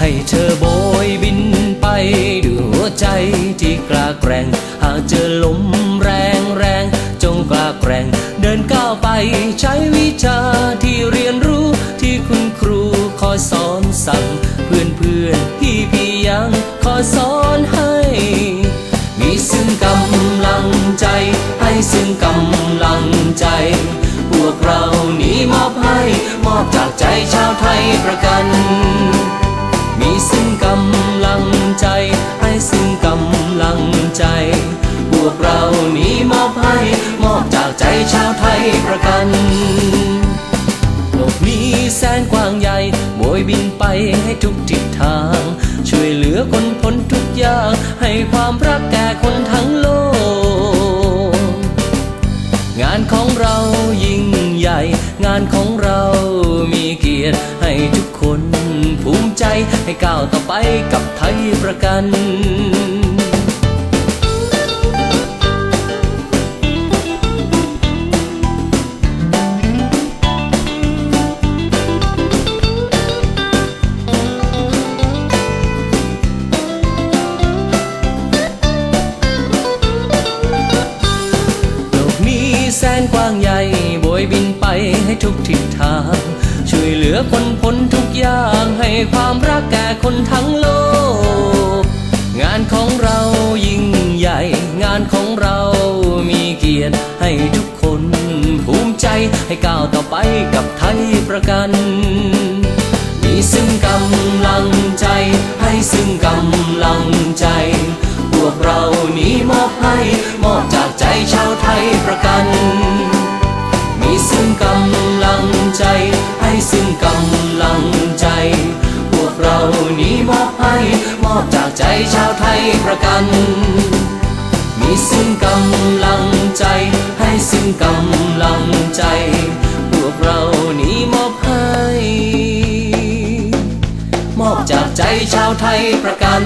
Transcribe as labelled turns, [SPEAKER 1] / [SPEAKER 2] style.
[SPEAKER 1] ให้เธอโบยบินไปดูใจที่กล้าแกร่ง หากเจอลมแรงแรงจงกล้าแกร่ง เดินก้าวไปใช้วิชาที่เรียนรู้ที่คุณครูคอยสอนสั่ง เพื่อนเพื่อนพี่พี่ยังคอยสอนให้ มีซึ่งกำลังใจ ให้ซึ่งกำลังใจ พวกเรานี้มอบให้ มอบจากใจชาวไทยประกัน ให้ความรักแก่คนทั้งโลก งานของเรายิ่งใหญ่ งานของเรามีเกียรติให้ทุกคนภูมิใจให้ก้าวต่อไปกับไทยประกัน ทุกทิศทาง ช่วยเหลือคนพ้นทุกอย่างให้ความรักแก่คนทั้งโลก งานของเรายิ่งใหญ่ งานของเรามีเกียรติให้ทุกคนภูมิใจให้ก้าวต่อไปกับไทยประกัน มีซึ่งกำลังใจ ให้ซึ่งกำลังใจ พวกเรานี้มอบให้ มอบจากใจชาวไทยประกัน ชาวไทยประกัน มีซึ่งกำลังใจ ให้ซึ่งกำลังใจ พวกเรานี้มอบให้ มอบจากใจชาวไทยประกัน